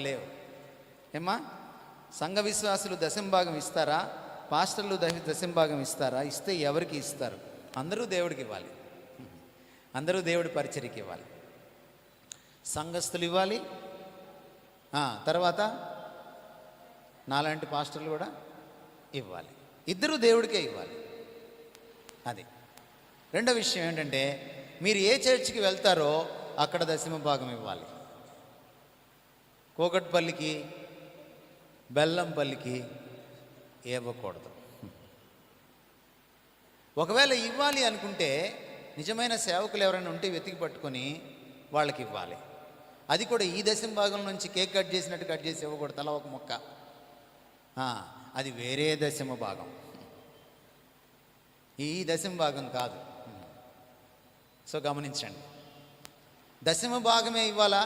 లేవు. ఏమ్మా? సంఘ విశ్వాసులు దశంభాగం ఇస్తారా? పాస్టర్లు దశ దశంభాగం ఇస్తారా? ఇస్తే ఎవరికి ఇస్తారు? అందరూ దేవుడికి ఇవ్వాలి. అందరూ దేవుడి పరిచర్యకి ఇవ్వాలి. సంఘస్థులు ఇవ్వాలి తర్వాత నాలాంటి పాస్టర్లు కూడా ఇవ్వాలి. ఇద్దరు దేవుడికే ఇవ్వాలి. అది. రెండో విషయం ఏంటంటే మీరు ఏ చర్చికి వెళ్తారో అక్కడ దశమ భాగం ఇవ్వాలి. కోకట్పల్లికి బెల్లంపల్లికి ఇవ్వకూడదు ఒకవేళ ఇవ్వాలి అనుకుంటే నిజమైన సేవకులు ఎవరైనా ఉంటే వెతికి పట్టుకొని వాళ్ళకి ఇవ్వాలి. అది కూడా ఈ దశం భాగం నుంచి కేక్ కట్ చేసినట్టు కట్ చేసి ఇవ్వకూడదు తల ఒక మొక్క. అది వేరే దశమ భాగం. ఈ దశమ భాగం కాదు. సో గమనించండి. దశమ భాగమే ఇవ్వాలా?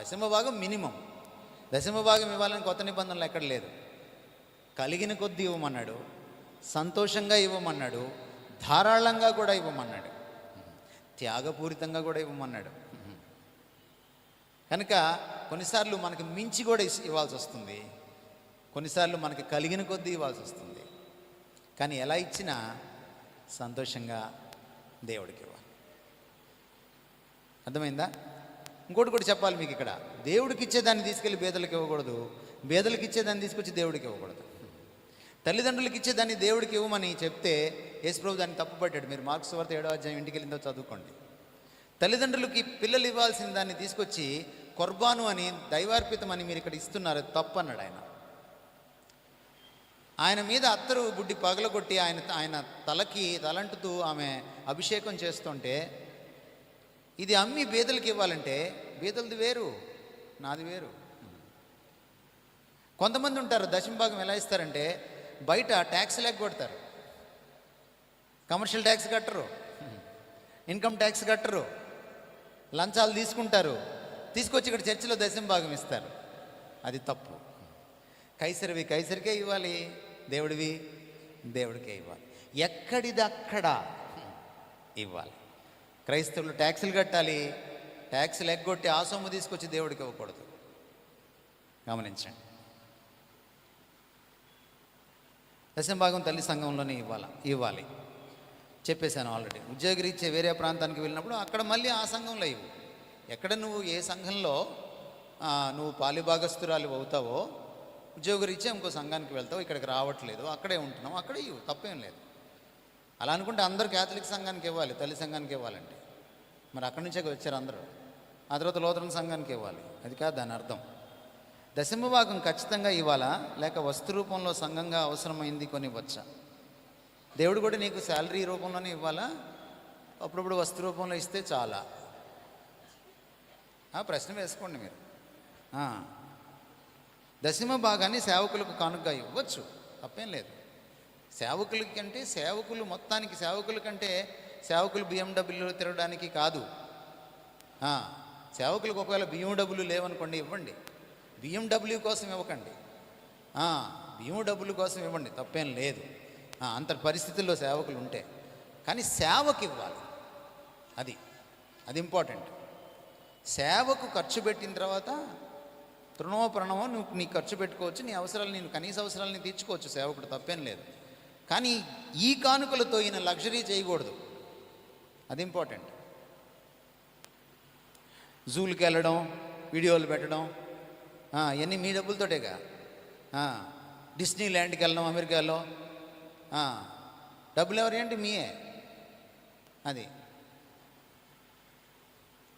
దశమ భాగం మినిమం. దశమ భాగం ఇవ్వాలని కొత్త నిబంధనలు ఎక్కడ లేదు. కలిగిన కొద్దీ ఇవ్వమన్నాడు సంతోషంగా ఇవ్వమన్నాడు ధారాళంగా కూడా ఇవ్వమన్నాడు త్యాగపూరితంగా కూడా ఇవ్వమన్నాడు. కనుక కొన్నిసార్లు మనకి మించి కూడా ఇవ్వాల్సి వస్తుంది. కొన్నిసార్లు మనకి కలిగిన కొద్దీ ఇవ్వాల్సి వస్తుంది. కానీ ఎలా ఇచ్చినా సంతోషంగా దేవుడికి ఇవ్వాలి. అర్థమైందా? ఇంకోటి కూడా చెప్పాలి మీకు ఇక్కడ. దేవుడికి ఇచ్చేదాన్ని తీసుకెళ్ళి బేదలకు ఇవ్వకూడదు. బేదలకు ఇచ్చేదాన్ని తీసుకొచ్చి దేవుడికి ఇవ్వకూడదు. తల్లిదండ్రులకు ఇచ్చేదాన్ని దేవుడికి ఇవ్వమని చెప్తే యేసుప్రభు దాన్ని తప్పుపట్టాడు. మీరు మార్క్స్ వార్త ఏడో అధ్యాయం ఇంటికి వెళ్ళిందో చదువుకోండి. తల్లిదండ్రులకి పిల్లలు ఇవ్వాల్సిన దాన్ని తీసుకొచ్చి కొర్బాను అని దైవార్పితం అని మీరు ఇక్కడ ఇస్తున్నారు. తప్పు అన్నాడు ఆయన. ఆయన మీద అత్తరు బుడ్డి పగలగొట్టి ఆయన ఆయన తలకి తలంటుతూ ఆమె అభిషేకం చేస్తుంటే ఇది అమ్మి బీదలకి ఇవ్వాలంటే బీదలది వేరు నాది వేరు. కొంతమంది ఉంటారు దశంభాగం ఎలా ఇస్తారంటే బయట ట్యాక్స్ కొడతారు. కమర్షియల్ ట్యాక్స్ కట్టరు ఇన్కమ్ ట్యాక్స్ కట్టరు లంచాలు తీసుకుంటారు తీసుకొచ్చి ఇక్కడ చర్చిలో దశంభాగం ఇస్తారు. అది తప్పు. కైసరివి కైసరికే ఇవ్వాలి దేవుడివి దేవుడికే ఇవ్వాలి. ఎక్కడిది అక్కడ ఇవ్వాలి. క్రైస్తవులు ట్యాక్సులు కట్టాలి ట్యాక్సులు ఎగ్గొట్టి ఆ సొమ్ము తీసుకొచ్చి దేవుడికి ఇవ్వకూడదు. గమనించండి. దశంభాగం తల్లి సంఘంలోనే ఇవ్వాలి ఇవ్వాలి. చెప్పేశాను ఆల్రెడీ. ఉద్యోగరీత్యా వేరే ప్రాంతానికి వెళ్ళినప్పుడు అక్కడ మళ్ళీ ఆ సంఘంలో ఇవ్వు. ఎక్కడ నువ్వు ఏ సంఘంలో నువ్వు పాలిభాగస్తురాలు అవుతావో ఉద్యోగరీత్యా ఇంకో సంఘానికి వెళ్తావు ఇక్కడికి రావట్లేదు అక్కడే ఉంటున్నావు అక్కడే ఇవ్వు తప్పేం లేదు. అలా అనుకుంటే అందరూ క్యాథలిక్ సంఘానికి ఇవ్వాలి తల్లి సంఘానికి ఇవ్వాలంటే మరి అక్కడి నుంచే వచ్చారు అందరూ. ఆ తర్వాత లోతరణ సంఘానికి ఇవ్వాలి. అది కాదు దాని అర్థం. దశమ భాగం ఖచ్చితంగా ఇవ్వాలా? లేక వస్తు రూపంలో సంఘంగా అవసరమైంది కొని వచ్చా దేవుడు కూడా నీకు శాలరీ రూపంలోనే ఇవ్వాలా? అప్పుడప్పుడు వస్తు రూపంలో ఇస్తే చాలా. ఆ, ప్రశ్న వేసుకోండి మీరు. దశమ భాగాన్ని సేవకులకు కానుకగా ఇవ్వచ్చు. తప్పేం లేదు. సేవకులకి కంటే సేవకులు మొత్తానికి సేవకుల కంటే సేవకులు బిఎండబ్ల్యూలో తిరగడానికి కాదు. సేవకులకు ఒకవేళ బిఎండబ్ల్యూ లేవనుకోండి ఇవ్వండి. బిఎండబ్ల్యూ కోసం ఇవ్వకండి. బిఎండబ్ల్యూ కోసం ఇవ్వండి తప్పేం లేదు. అంత పరిస్థితుల్లో సేవకులు ఉంటే. కానీ సేవకు ఇవ్వాలి. అది అది ఇంపార్టెంట్. సేవకు ఖర్చు పెట్టిన తర్వాత తృణమో ప్రణమో నువ్వు నీ ఖర్చు పెట్టుకోవచ్చు నీ అవసరాలు నేను కనీస అవసరాలని తీర్చుకోవచ్చు సేవకుడు తప్పేం లేదు. కానీ ఈ కానుకలతో ఈయన లగ్జరీ చేయకూడదు. అది ఇంపార్టెంట్. జూలకి వెళ్ళడం వీడియోలు పెట్టడం ఇవన్నీ మీ డబ్బులతోటేగా? డిస్నీ ల్యాండ్కి వెళ్ళడం అమెరికాలో డబ్బులు ఎవరు ఏంటి? మీయే. అది.